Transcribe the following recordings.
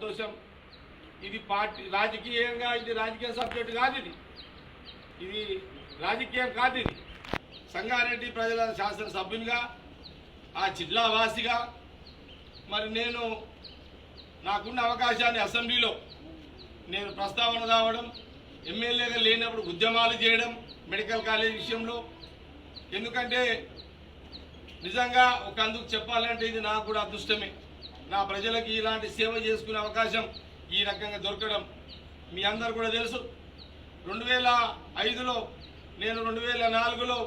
సంతోషం. ఇది పార్టీ రాజకీయంగా ఇది రాజకీయ సబ్జెక్టు కాదు ఇది. ఇది రాజకీయం కాదు ఇది. సంగారెడ్డి ప్రజల శాసనసభ్యునిగా ఆ జిల్లా వాసిగా మరి నేను నాకున్న అవకాశాన్ని అసెంబ్లీలో నేను ప్రస్తావన రావడం ఎమ్మెల్యేగా లేనప్పుడు ఉద్యమాలు చేయడం మెడికల్ కాలేజ్ విషయంలో. ఎందుకంటే నిజంగా ఒక అందుకు చెప్పాలంటే ఇది నాకు కూడా అదృష్టమే. నా ప్రజలకి ఇలాంటి సేవ చేసుకునే అవకాశం ఈ రకంగా దొరకడం మీ అందరు కూడా తెలుసు. రెండు వేల ఐదులో నేను రెండు వేల నాలుగులో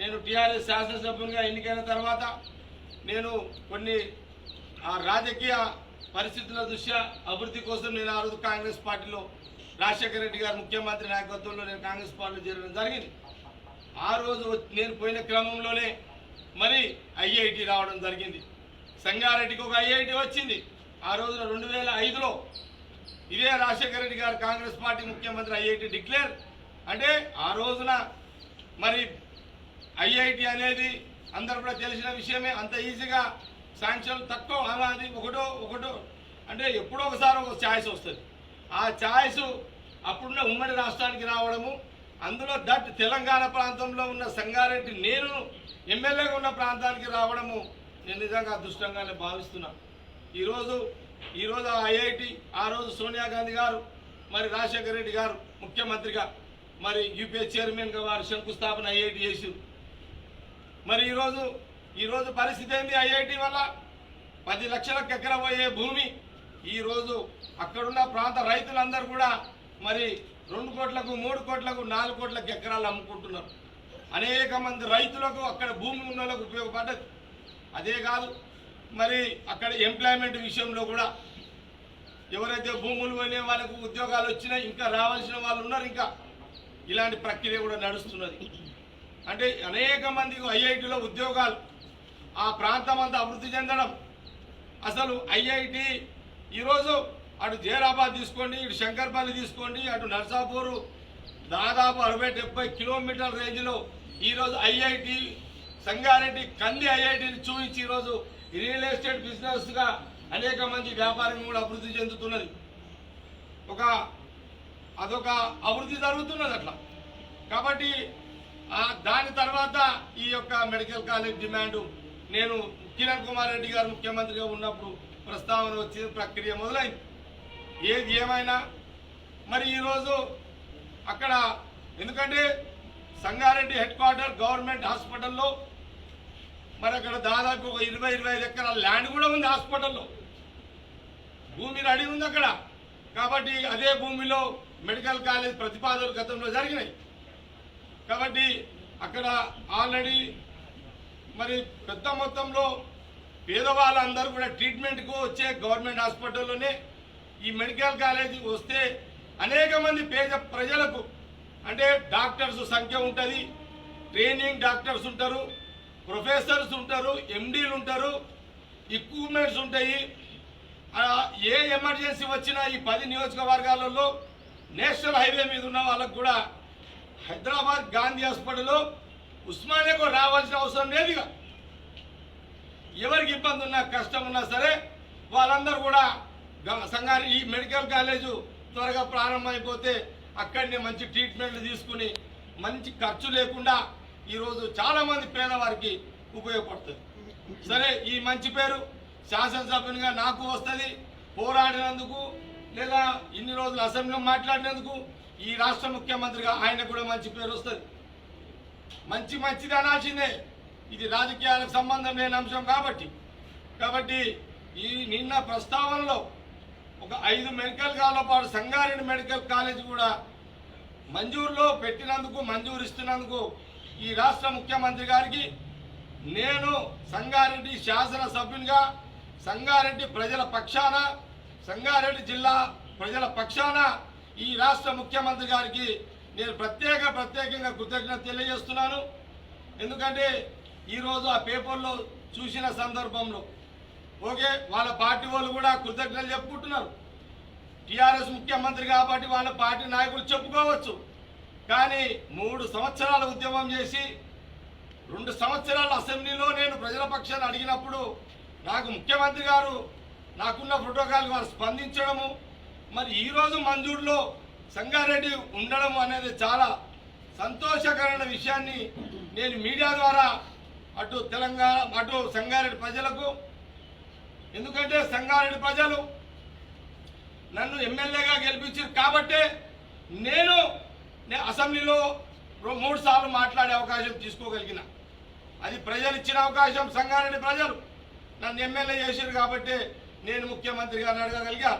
నేను టీఆర్ఎస్ శాసనసభ్యునిగా ఎన్నికైన తర్వాత నేను కొన్ని ఆ రాజకీయ పరిస్థితుల దృష్ట్యా అభివృద్ధి కోసం నేను ఆ రోజు కాంగ్రెస్ పార్టీలో రాజశేఖర రెడ్డి గారు ముఖ్యమంత్రి నాయకత్వంలో నేను కాంగ్రెస్ పార్టీలో చేరడం జరిగింది. ఆ రోజు నేను పోయిన క్రమంలోనే మరి ఐఐటి రావడం జరిగింది. సంగారెడ్డికి ఒక ఐఐటి వచ్చింది. ఆ రోజున రెండు వేల ఐదులో ఇదే రాజశేఖర రెడ్డి గారు కాంగ్రెస్ పార్టీ ముఖ్యమంత్రి ఐఐటి డిక్లేర్. అంటే ఆ రోజున మరి ఐఐటి అనేది అందరు కూడా తెలిసిన విషయమే. అంత ఈజీగా శాంక్షన్ తక్కువ. అలాది ఒకటో ఒకటో అంటే ఎప్పుడో ఒకసారి ఒక ఛాయిస్ వస్తుంది. ఆ ఛాయిస్ అప్పుడున్న ఉమ్మడి రాష్ట్రానికి రావడము అందులో దట్ తెలంగాణ ప్రాంతంలో ఉన్న సంగారెడ్డి నేను ఎమ్మెల్యేగా ఉన్న ప్రాంతానికి రావడము నేను నిజంగా అదృష్టంగానే భావిస్తున్నా. ఈరోజు ఈరోజు ఆ ఐఐటి ఆ రోజు సోనియా గాంధీ గారు మరి రాజశేఖర రెడ్డి గారు ముఖ్యమంత్రిగా మరి యూపీఏ చైర్మన్గా వారు శంకుస్థాపన ఐఐటి చేసారు. మరి ఈరోజు ఈరోజు పరిస్థితి ఏంది ఐఐటి వల్ల? పది లక్షలకు ఎకర పోయే భూమి. ఈరోజు అక్కడున్న ప్రాంత రైతులందరూ కూడా మరి రెండు కోట్లకు మూడు కోట్లకు నాలుగు కోట్లకు ఎకరాలు అమ్ముకుంటున్నారు. అనేక మంది రైతులకు అక్కడ భూమి ఉన్న ఉపయోగపడ్డది. అదే కాదు మరి అక్కడ ఎంప్లాయ్మెంట్ విషయంలో కూడా ఎవరైతే భూములు పోయిన వాళ్ళకు ఉద్యోగాలు వచ్చినాయి ఇంకా రావాల్సిన వాళ్ళు ఉన్నారు ఇంకా. ఇలాంటి ప్రక్రియ కూడా నడుస్తున్నది. అంటే అనేక మంది ఐఐటిలో ఉద్యోగాలు ఆ ప్రాంతం అంతా అభివృద్ధి చెందడం. అసలు ఐఐటి ఈరోజు అటు జైరాబాద్ తీసుకోండి ఇటు శంకర్పల్లి తీసుకోండి అటు నర్సాపూరు దాదాపు అరవై డెబ్బై కిలోమీటర్ల రేంజ్లో ఈరోజు ఐఐటి సంగారెడ్డి కంది ఐఐటిని చూపించి ఈరోజు రియల్ ఎస్టేట్ బిజినెస్గా అనేక మంది వ్యాపారం కూడా అభివృద్ధి చెందుతున్నది. ఒక అదొక అభివృద్ధి జరుగుతున్నది అట్లా. కాబట్టి దాని తర్వాత ఈ యొక్క మెడికల్ కాలేజ్ డిమాండ్ నేను కిరణ్ కుమార్ రెడ్డి గారు ముఖ్యమంత్రిగా ఉన్నప్పుడు ప్రస్తావన వచ్చి ప్రక్రియ మొదలైంది. ఏది ఏమైనా మరి ఈరోజు అక్కడ ఎందుకంటే సంగారెడ్డి హెడ్ క్వార్టర్ గవర్నమెంట్ హాస్పిటల్లో మరి అక్కడ దాదాపు ఒక ఇరవై ఇరవై ఐదు ఎకరాల ల్యాండ్ కూడా ఉంది హాస్పిటల్లో. భూమి రెడీ ఉంది అక్కడ. కాబట్టి అదే భూమిలో మెడికల్ కాలేజ్ ప్రతిపాదనలు గతంలో జరిగినాయి. కాబట్టి అక్కడ ఆల్రెడీ మరి పెద్ద మొత్తంలో పేదవాళ్ళందరూ కూడా ట్రీట్మెంట్కు వచ్చే గవర్నమెంట్ హాస్పిటల్లోనే ఈ మెడికల్ కాలేజీ వస్తే అనేక మంది పేద ప్రజలకు అంటే డాక్టర్స్ సంఖ్య ఉంటుంది ట్రైనింగ్ డాక్టర్స్ ఉంటారు ప్రొఫెసర్స్ ఉంటారు ఎండీలు ఉంటారు ఎక్విప్మెంట్స్ ఉంటాయి. ఏ ఎమర్జెన్సీ వచ్చినా ఈ పది నియోజకవర్గాలలో నేషనల్ హైవే మీద ఉన్న వాళ్ళకు కూడా హైదరాబాద్ గాంధీ హాస్పిటల్లో ఉస్మానియాకు రావాల్సిన అవసరం లేదు ఎవరికి ఇబ్బంది ఉన్నా కష్టం ఉన్నా సరే వాళ్ళందరూ కూడా సంఘాన్ని సంగారి ఈ మెడికల్ కాలేజు త్వరగా ప్రారంభమైపోతే అక్కడనే మంచి ట్రీట్మెంట్లు తీసుకుని మంచి ఖర్చు లేకుండా ఈరోజు చాలామంది పేదవారికి ఉపయోగపడుతుంది. సరే ఈ మంచి పేరు శాసనసభ్యునిగా నాకు వస్తుంది. పోరాడినందుకు లేదా ఇన్ని రోజులు అసెంబ్లీలో మాట్లాడినందుకు ఈ రాష్ట్ర ముఖ్యమంత్రిగా ఆయన కూడా మంచి పేరు వస్తుంది. మంచి మంచిది అనాల్సిందే. ఇది రాజకీయాలకు సంబంధం లేని అంశం కాబట్టి. కాబట్టి ఈ నిన్న ప్రస్తావనలో ఒక ఐదు మెడికల్ కాలేజీల పాటు సంగారెడ్డి మెడికల్ కాలేజ్ కూడా మంజూరులో పెట్టినందుకు మంజూరు ఇస్తున్నందుకు ఈ రాష్ట్ర ముఖ్యమంత్రి గారికి నేను సంగారెడ్డి శాసన సభ్యునిగా సంగారెడ్డి ప్రజల పక్షాన సంగారెడ్డి జిల్లా ప్రజల పక్షాన ఈ రాష్ట్ర ముఖ్యమంత్రి గారికి నేను ప్రత్యేక ప్రత్యేకంగా కృతజ్ఞత తెలియజేస్తున్నాను. ఎందుకంటే ఈరోజు ఆ పేపర్లో చూసిన సందర్భంలో ఓకే వాళ్ళ పార్టీ వాళ్ళు కూడా కృతజ్ఞతలు చెప్పుకుంటున్నారు. టీఆర్ఎస్ ముఖ్యమంత్రి కాబట్టి వాళ్ళ పార్టీ నాయకులు చెప్పుకోవచ్చు. కానీ మూడు సంవత్సరాల ఉద్యమం చేసి రెండు సంవత్సరాల అసెంబ్లీలో నేను ప్రజల పక్షాన్ని అడిగినప్పుడు నాకు ముఖ్యమంత్రి గారు నాకున్న ప్రోటోకాల్ వారు స్పందించడము మరి ఈరోజు మంజూరులో సంగారెడ్డి ఉండడం అనేది చాలా సంతోషకరమైన విషయాన్ని నేను మీడియా ద్వారా అటు తెలంగాణ అటు సంగారెడ్డి ప్రజలకు ఎందుకంటే సంగారెడ్డి ప్రజలు నన్ను ఎమ్మెల్యేగా గెలిపించారు కాబట్టే నేను నేను అసెంబ్లీలో మూడు సార్లు మాట్లాడే అవకాశం తీసుకోగలిగిన. అది ప్రజలు ఇచ్చిన అవకాశం సంగారెడ్డి ప్రజలు. నన్ను ఎమ్మెల్యే చేశారు కాబట్టి నేను ముఖ్యమంత్రిగా అడగగలిగా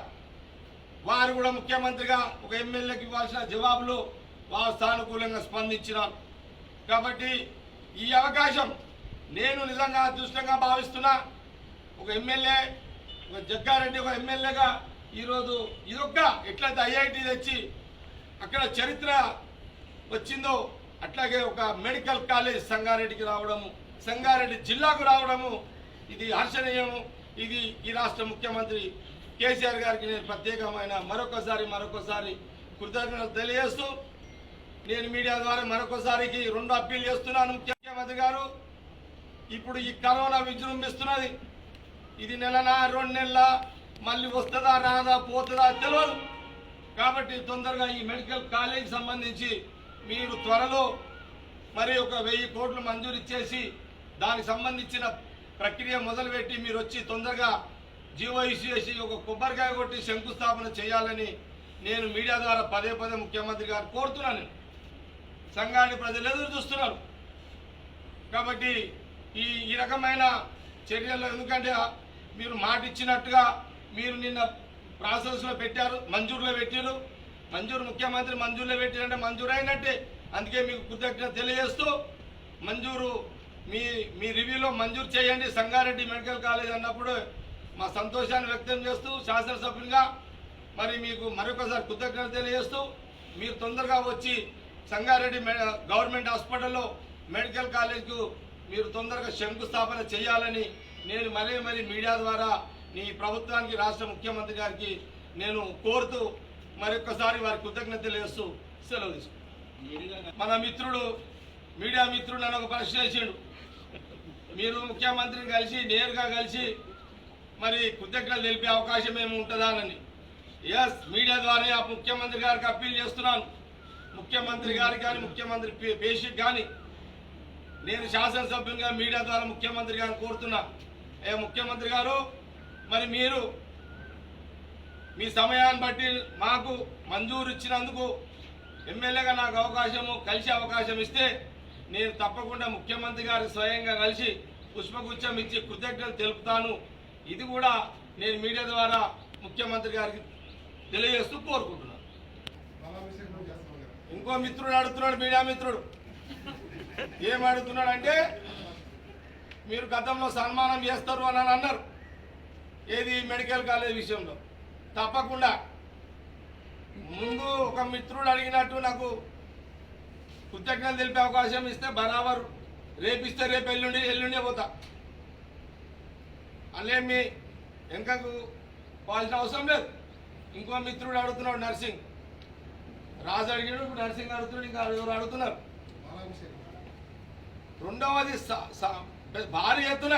వారు కూడా ముఖ్యమంత్రిగా ఒక ఎమ్మెల్యేకి ఇవ్వాల్సిన జవాబులు వారు సానుకూలంగా స్పందించినారు. కాబట్టి ఈ అవకాశం నేను నిజంగా అదృష్టంగా భావిస్తున్నా. ఒక ఎమ్మెల్యే ఒక జగ్గారెడ్డి ఒక ఎమ్మెల్యేగా ఈరోజు ఇదొక్క ఎట్లయితే ఐఐటి తెచ్చి అక్కడ చరిత్ర వచ్చిందో అట్లాగే ఒక మెడికల్ కాలేజ్ సంగారెడ్డికి రావడము సంగారెడ్డి జిల్లాకు రావడము ఇది హర్షణీయము. ఇది ఈ రాష్ట్ర ముఖ్యమంత్రి కేసీఆర్ గారికి నేను ప్రత్యేకమైన మరొకసారి మరొకసారి కృతజ్ఞతలు తెలియజేస్తూ నేను మీడియా ద్వారా మరొకసారికి రెండు అప్పీల్ చేస్తున్నాను. ముఖ్యమంత్రి గారు ఇప్పుడు ఈ కరోనా విజృంభిస్తున్నది. ఇది నెలనా రెండు నెలల మళ్ళీ వస్తుందా రాదా పోతుందా తెలియదు కాబట్టి తొందరగా ఈ మెడికల్ కాలేజ్ సంబంధించి మీరు త్వరలో మరి ఒక వెయ్యి కోట్లు మంజూరు ఇచ్చేసి దానికి సంబంధించిన ప్రక్రియ మొదలుపెట్టి మీరు వచ్చి తొందరగా జీవో చేసి ఒక కొబ్బరికాయ కొట్టి శంకుస్థాపన చేయాలని నేను మీడియా ద్వారా పదే పదే ముఖ్యమంత్రి గారు కోరుతున్నాను సంఘాన్ని ప్రజలు ఎదురు చూస్తున్నారు. కాబట్టి ఈ ఈ రకమైన చర్యలు ఎందుకంటే మీరు మాట ఇచ్చినట్టుగా మీరు నిన్న ప్రాసెస్లో పెట్టారు మంజూరులో పెట్టారు మంజూరు ముఖ్యమంత్రి మంజూరులో పెట్టారంటే మంజూరు అయినట్టే. అందుకే మీకు కృతజ్ఞత తెలియజేస్తూ మంజూరు మీ మీ రివ్యూలో మంజూరు చేయండి. సంగారెడ్డి మెడికల్ కాలేజ్ అన్నప్పుడు మా సంతోషాన్ని వ్యక్తం చేస్తూ శాసనసభ్యులుగా మరి మీకు మరొకసారి కృతజ్ఞత తెలియజేస్తూ మీరు తొందరగా వచ్చి సంగారెడ్డి మె- గవర్నమెంట్ హాస్పిటల్లో మెడికల్ కాలేజ్కు మీరు తొందరగా శంకుస్థాపన చేయాలని నేను మరీ మరీ మీడియా ద్వారా నీ ప్రభుత్వానికి రాష్ట్ర ముఖ్యమంత్రి గారికి నేను కోరుతూ మరొకసారి వారి కృతజ్ఞత తెలియజేస్తూ సెలవు మన మిత్రుడు మీడియా మిత్రుడు నన్ను ఒక ప్రశ్న చేసిండు. మీరు ముఖ్యమంత్రిని కలిసి నేరుగా కలిసి మరి కృతజ్ఞతలు తెలిపే అవకాశం ఏమి ఉంటుందా అని. ఎస్ మీడియా ద్వారా ఆ ముఖ్యమంత్రి గారికి అప్పీల్ చేస్తున్నాను. ముఖ్యమంత్రి గారికి కానీ ముఖ్యమంత్రి పే- పేషిక్ కానీ నేను శాసనసభ్యునిగా మీడియా ద్వారా ముఖ్యమంత్రి గారిని కోరుతున్నా. ఏ ముఖ్యమంత్రి గారు? మరి మీరు మీ సమయాన్ని బట్టి మాకు మంజూరు ఇచ్చినందుకు ఎమ్మెల్యేగా నాకు అవకాశము కలిసి అవకాశం ఇస్తే నేను తప్పకుండా ముఖ్యమంత్రి గారు స్వయంగా కలిసి పుష్పగుచ్చం ఇచ్చి కృతజ్ఞతలు తెలుపుతాను. ఇది కూడా నేను మీడియా ద్వారా ముఖ్యమంత్రి గారికి తెలియజేస్తూ కోరుకుంటున్నాను. ఇంకో మిత్రుడు అడుగుతున్నాడు మీడియా మిత్రుడు. ఏం అడుగుతున్నాడు అంటే మీరు గతంలో సన్మానం చేస్తారు అని అన్నారు. ఏది మెడికల్ కాలేజ్ విషయంలో? తప్పకుండా. ముందు ఒక మిత్రుడు అడిగినట్టు నాకు కృతజ్ఞతలు తెలిపే అవకాశం ఇస్తే బరాబర్. రేపిస్తే రేపు ఎల్లుండి ఎల్లుండే పోతా. అల్లే మీ వెనకకు పోవాల్సిన అవసరం లేదు. ఇంకో మిత్రుడు అడుగుతున్నాడు నర్సింగ్. రాజు అడిగాడు ఇప్పుడు నర్సింగ్ అడుగుతున్నాడు ఇంకా ఎవరు అడుగుతున్నారు? రెండవది భారీ ఎత్తున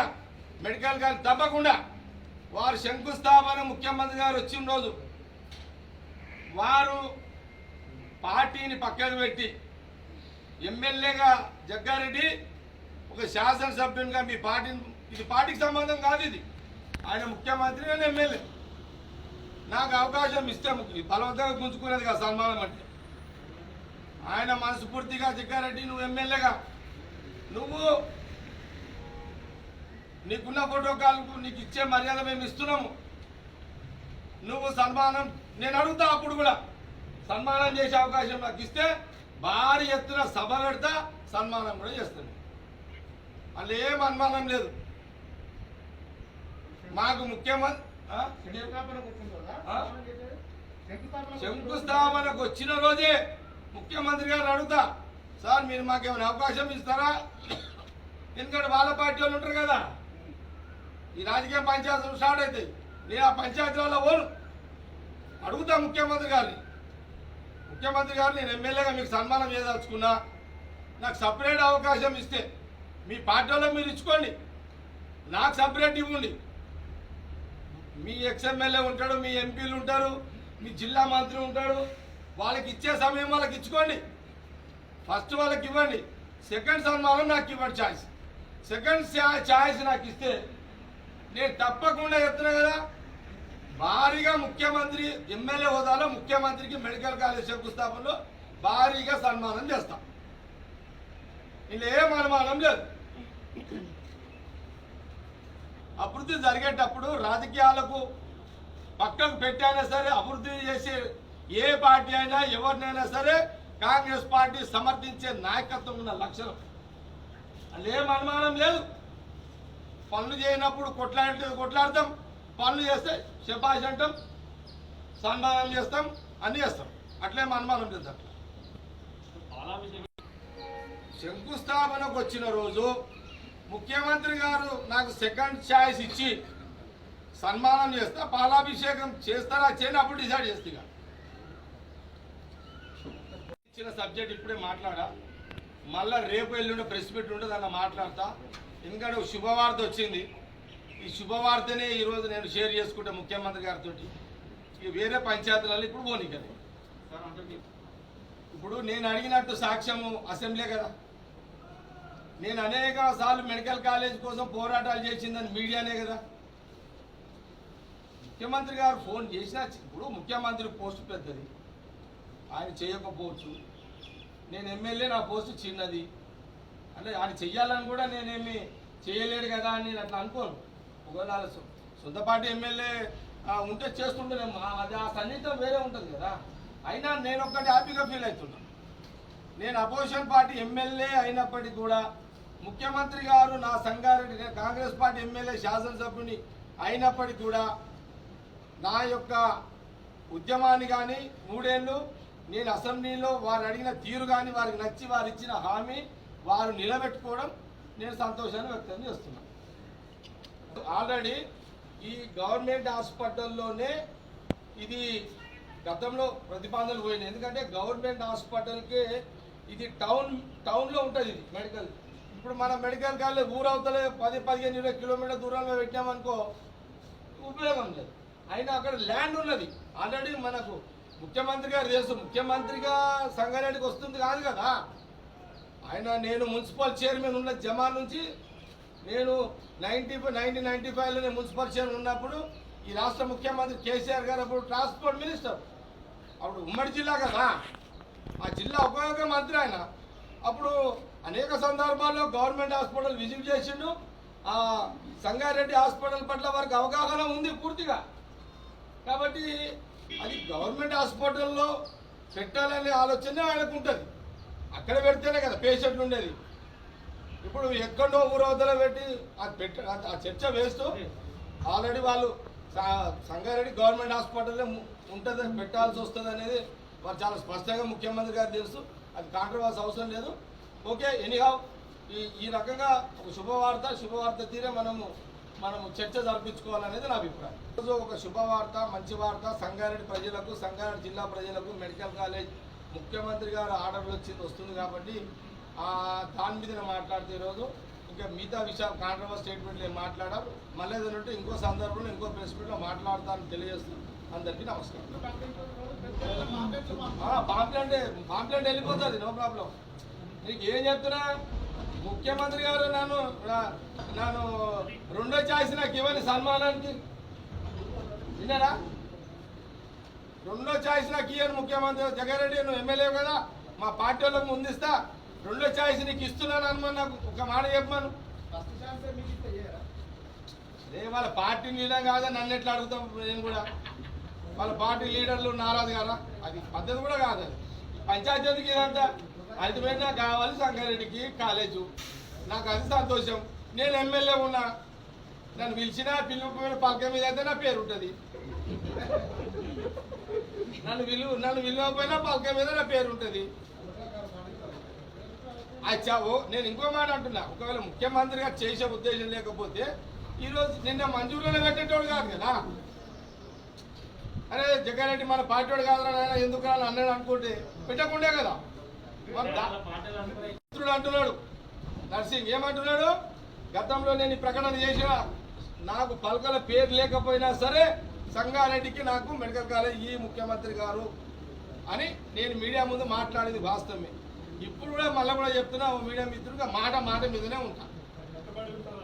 మెడికల్ కాలేజ్ తప్పకుండా వారు శంకుస్థాపన ముఖ్యమంత్రి గారు వచ్చిన రోజు వారు పార్టీని పక్కన పెట్టి ఎమ్మెల్యేగా జగ్గారెడ్డి ఒక శాసనసభ్యునిగా మీ పార్టీని ఇది పార్టీకి సంబంధం కాదు ఇది. ఆయన ముఖ్యమంత్రి నేను ఎమ్మెల్యే. నాకు అవకాశం ఇస్తే బలవంతంగా గుంజుకునేది కదా సన్మానం అంటే. ఆయన మనస్ఫూర్తిగా జగ్గారెడ్డి నువ్వు ఎమ్మెల్యేగా. నువ్వు నీకున్న ప్రోటోకాల్కు నీకు ఇచ్చే మర్యాద మేము ఇస్తున్నాము. నువ్వు సన్మానం నేను అడుగుతా అప్పుడు కూడా. సన్మానం చేసే అవకాశం నాకు ఇస్తే భారీ ఎత్తున సభ పెడతా సన్మానం కూడా చేస్తాను. అందులో ఏం అనుమానం లేదు. మాకు ముఖ్యమంత్రి? శంకుస్థాపనకు వచ్చిన రోజే? ముఖ్యమంత్రి గారు అడుగుతా. సార్ మీరు మాకేమైనా అవకాశం ఇస్తారా? ఎందుకంటే వాళ్ళ పార్టీ వాళ్ళు ఉంటారు కదా. ఈ రాజకీయ పంచాయతీలు స్టార్ట్ అవుతాయి నేను ఆ పంచాయతీలలో పోను. అడుగుతా ముఖ్యమంత్రి గారిని. ముఖ్యమంత్రి గారు నేను ఎమ్మెల్యేగా మీకు సన్మానం చేయదలుచుకున్నా. నాకు సపరేట్ అవకాశం ఇస్తే మీ పార్టీలో మీరు ఇచ్చుకోండి. నాకు సపరేట్ ఇవ్వండి. మీ ఎక్స్ఎమ్మెల్యే ఉంటాడు మీ ఎంపీలు ఉంటారు మీ జిల్లా మంత్రి ఉంటాడు. వాళ్ళకి ఇచ్చే సమయం వాళ్ళకి ఇచ్చుకోండి. ఫస్ట్ వాళ్ళకి ఇవ్వండి. సెకండ్ సన్మానం నాకు ఇవ్వండి ఛాయిస్. సెకండ్ ఛాయిస్ నాకు ఇస్తే నేను తప్పకుండా చెప్తున్నా కదా భారీగా ముఖ్యమంత్రి ఎమ్మెల్యే హోదాలో ముఖ్యమంత్రికి మెడికల్ కాలేజ్ శంకుస్థాపనలో భారీగా సన్మానం చేస్తాం. ఇలా ఏం అనుమానం లేదు. అభివృద్ధి జరిగేటప్పుడు రాజకీయాలకు పక్కకు పెట్టైనా సరే అభివృద్ధి చేసే ఏ పార్టీ అయినా ఎవరినైనా సరే కాంగ్రెస్ పార్టీ సమర్థించే నాయకత్వం ఉన్న లక్షణం. అందులో ఏం అనుమానం లేదు. పనులు చేయనప్పుడు కొట్లాడితే కొట్లాడతాం. పనులు చేస్తే శబాష్ అంటాం సన్మానం చేస్తాం అన్ని చేస్తాం. అట్లే అనుమానం లేదు అట్లా శంకుస్థాపనకు వచ్చిన రోజు ముఖ్యమంత్రి గారు నాకు సెకండ్ ఛాయిస్ ఇచ్చి సన్మానం చేస్తా పాలాభిషేకం చేస్తారా చేయని అప్పుడు డిసైడ్ చేస్తా ఇక. ఇచ్చిన సబ్జెక్ట్ ఇప్పుడే మాట్లాడా? మళ్ళీ రేపు ఎల్లుండి ప్రెస్ మీట్ ఉంటుంది మాట్లాడతా. ఎందుకంటే ఒక శుభవార్త వచ్చింది. ఈ శుభవార్తనే ఈరోజు నేను షేర్ చేసుకుంటే ముఖ్యమంత్రి గారితో ఇక వేరే పంచాయతీలలో ఇప్పుడు పోనీ కదా. ఇప్పుడు నేను అడిగినట్టు సాక్ష్యము అసెంబ్లీ కదా. నేను అనేక సార్లు మెడికల్ కాలేజ్ కోసం పోరాటాలు చేసిందని మీడియానే కదా. ముఖ్యమంత్రి గారు ఫోన్ చేసినా ఇప్పుడు ముఖ్యమంత్రి పోస్ట్ పెద్దది. ఆయన చేయకపోవచ్చు. నేను ఎమ్మెల్యే నా పోస్ట్ చిన్నది. అంటే అది చెయ్యాలని కూడా నేనేమి చేయలేడు కదా అని నేను అట్లా అనుకోను. ఒకవేళ వాళ్ళ సొంత పార్టీ ఎమ్మెల్యే ఉంటే చేస్తుంటే అది ఆ సన్నిహితం వేరే ఉంటుంది కదా. అయినా నేను ఒక్కటి హ్యాపీగా ఫీల్ అవుతున్నాను నేను అపోజిషన్ పార్టీ ఎమ్మెల్యే అయినప్పటికీ కూడా ముఖ్యమంత్రి గారు నా సంగారెడ్డి నేను కాంగ్రెస్ పార్టీ ఎమ్మెల్యే శాసనసభ్యుని అయినప్పటికీ కూడా నా యొక్క ఉద్యమాన్ని కానీ మూడేళ్ళు నేను అసెంబ్లీలో వారు అడిగిన తీరు కానీ వారికి నచ్చి వారు ఇచ్చిన హామీ వారు నిలబెట్టుకోవడం నేను సంతోషాన్ని వ్యక్తం చేస్తున్నాను ఆల్రెడీ ఈ గవర్నమెంట్ హాస్పిటల్లోనే ఇది గతంలో ప్రతిపాదనలు పోయినాయి. ఎందుకంటే గవర్నమెంట్ హాస్పిటల్కి ఇది టౌన్ టౌన్లో ఉంటుంది ఇది మెడికల్. ఇప్పుడు మన మెడికల్ కాలేజ్ ఊరవతలే పది పదిహేను ఇరవై కిలోమీటర్ దూరంలో పెట్టామనుకో ఉపయోగం లేదు. అయినా అక్కడ ల్యాండ్ ఉన్నది. ఆల్రెడీ మనకు ముఖ్యమంత్రి గారు తెలుసు ముఖ్యమంత్రిగా సంగారెడ్డికి వస్తుంది కాదు కదా. ఆయన నేను మున్సిపల్ చైర్మన్ ఉన్న జమా నుంచి నేను నైన్టీ నైన్టీన్ నైన్టీ ఫైవ్లో నేను మున్సిపల్ చైర్మన్ ఉన్నప్పుడు ఈ రాష్ట్ర ముఖ్యమంత్రి కేసీఆర్ గారు అప్పుడు ట్రాన్స్పోర్ట్ మినిస్టర్. అప్పుడు ఉమ్మడి జిల్లా కదా. ఆ జిల్లా ఉపయోగ మంత్రి ఆయన. అప్పుడు అనేక సందర్భాల్లో గవర్నమెంట్ హాస్పిటల్ విజిట్ చేసిండు. ఆ సంగారెడ్డి హాస్పిటల్ పట్ల వారికి అవగాహన ఉంది పూర్తిగా. కాబట్టి అది గవర్నమెంట్ హాస్పిటల్లో పెట్టాలనే ఆలోచన ఆయనకు ఉంటుంది అక్కడ పెడితేనే కదా పేషెంట్లు ఉండేది. ఇప్పుడు ఎక్కడో ఊరవతల పెట్టి అది పెట్ట ఆ- ఆ చర్చ వేస్తూ ఆల్రెడీ వాళ్ళు సంగారెడ్డి గవర్నమెంట్ హాస్పిటల్లో ఉంటుంది పెట్టాల్సి వస్తుంది అనేది వారు చాలా స్పష్టంగా ముఖ్యమంత్రి గారు తెలుసు. అది కాంట్రవర్స్ అవసరం లేదు. ఓకే ఎనీహావ్ ఈ ఈ రకంగా ఒక శుభవార్త శుభవార్త తీరే మనము మనము చర్చ జరిపించుకోవాలనేది నా అభిప్రాయం. ఈరోజు ఒక శుభవార్త మంచి వార్త సంగారెడ్డి ప్రజలకు సంగారెడ్డి జిల్లా ప్రజలకు మెడికల్ కాలేజ్ ముఖ్యమంత్రి గారు ఆర్డర్లు వచ్చింది వస్తుంది కాబట్టి ఆ దాని మీద మాట్లాడితే ఈరోజు ఇంకా మిగతా విషయాలు కాంట్రవర్స్ స్టేట్మెంట్లు నేను మాట్లాడారు మళ్ళీ ఏదైనా ఉంటే ఇంకో సందర్భంలో ఇంకో ప్రెస్ మీట్లో మాట్లాడతానని తెలియజేస్తున్నాను అందరికీ నమస్కారం. పాంప్లెంట్ పాంప్లెంట్ వెళ్ళిపోతుంది నో ప్రాబ్లం. నీకు ఏం చెప్తున్నా? ముఖ్యమంత్రి గారు నన్ను నన్ను రెండో ఛాయిస్ నాకు ఇవ్వని సన్మానానికి విన్నారా? రెండో ఛాయిస్ నాకు ఇయ్యను ముఖ్యమంత్రి జగన్రెడ్డి నువ్వు ఎమ్మెల్యే కదా మా పార్టీ వాళ్ళకి ముందిస్తా. రెండో ఛాయిస్ నీకు ఇస్తున్నాను అనుమని నాకు ఒక మాట చెప్పమను. అదే వాళ్ళ పార్టీ లీడర్ కాదా? నన్ను ఎట్లా అడుగుతాం నేను కూడా? వాళ్ళ పార్టీ లీడర్లు నారాజు కదా అది పద్ధతి కూడా కాదు పంచాయతీకి ఇదంతా అల్టిమేట్ నాకు కావాలి సంగారెడ్డికి కాలేజు. నాకు అది సంతోషం. నేను ఎమ్మెల్యే ఉన్నా నన్ను పిలిచినా పిలుపుపోయిన పలక మీద అయితే నా పేరు ఉంటుంది. నన్ను విలువ నన్ను విలువపోయినా పలక మీద నా పేరు ఉంటుంది. అచ్చావు నేను ఇంకో మాట అంటున్నా. ఒకవేళ ముఖ్యమంత్రిగా చేసే ఉద్దేశం లేకపోతే ఈరోజు నిన్న మంజూరులో పెట్టేటోడు కాదు కదా. అరే జగ్గారెడ్డి మన పార్టీ వాడు కాదురా ఎందుకు అన్నాడు అనుకుంటే పెట్టకుండే కదా. అంటున్నాడు. నర్సింగ్ ఏమంటున్నాడు? గతంలో నేను ఈ ప్రకటన చేసిన నాకు పలకల పేరు లేకపోయినా సరే సంగారెడ్డికి నాకు మెడికల్ కాలేజ్ ఈ ముఖ్యమంత్రి గారు అని నేను మీడియా ముందు మాట్లాడేది వాస్తవమే. ఇప్పుడు కూడా మళ్ళీ కూడా చెప్తున్నా మీడియా మిత్రుడుగా మాట మాట మీదనే ఉంటా.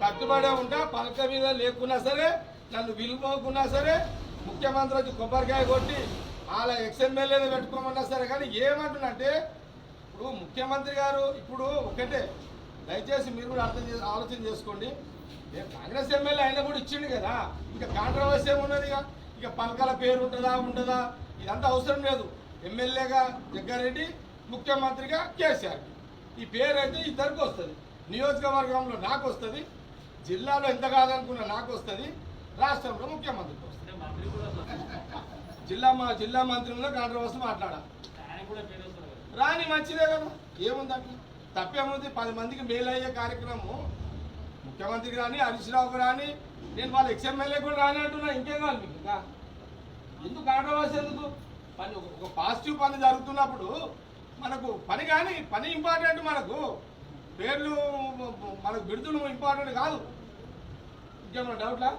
కట్టుబడే ఉంటా పలక మీద లేకున్నా సరే నన్ను విలువకున్నా సరే ముఖ్యమంత్రి వచ్చి కొబ్బరికాయ కొట్టి వాళ్ళ ఎక్స్ఎమ్మెల్యేలు పెట్టుకోమన్నా సరే కానీ ఏమంటున్నంటే ఇప్పుడు ముఖ్యమంత్రి గారు ఇప్పుడు ఒకటే దయచేసి మీరు కూడా అర్థం చేసి ఆలోచన చేసుకోండి. కాంగ్రెస్ ఎమ్మెల్యే అయినా కూడా ఇచ్చిండు కదా. ఇంకా కాంట్రవర్సీ ఏమున్నది ఇక ఇక పలకల పేరు ఉంటుందా ఉండదా? ఇదంతా అవసరం లేదు. ఎమ్మెల్యేగా జగ్గారెడ్డి ముఖ్యమంత్రిగా కేసీఆర్. ఈ పేరు అయితే ఇద్దరికి వస్తుంది. నియోజకవర్గంలో నాకు వస్తుంది. జిల్లాలో ఎంత కాదనుకున్నా నాకు వస్తుంది. రాష్ట్రంలో ముఖ్యమంత్రికి వస్తుంది. జిల్లా మా జిల్లా మంత్రులతో కాంట్రవర్సీ మాట్లాడాలి. రాని మంచిదే కదా. ఏముంది అట్లా? తప్పేముంది? పది మందికి మేలు అయ్యే కార్యక్రమం. ముఖ్యమంత్రికి రాని హరీష్ రావుకి రాని నేను వాళ్ళ ఎక్స్ఎమ్మెల్యే కూడా రాని అంటున్నా ఇంకేం కావాలి మీకు? ఇంకా? ఎందుకు కాంట్రవర్సీ ఎందుకు? పని ఒక- ఒక పాజిటివ్ పని జరుగుతున్నప్పుడు మనకు పని కానీ పని ఇంపార్టెంట్ మనకు. పేర్లు మనకు బిడుదలు ఇంపార్టెంట్ కాదు. ఇంకేమన్నా డౌట్లా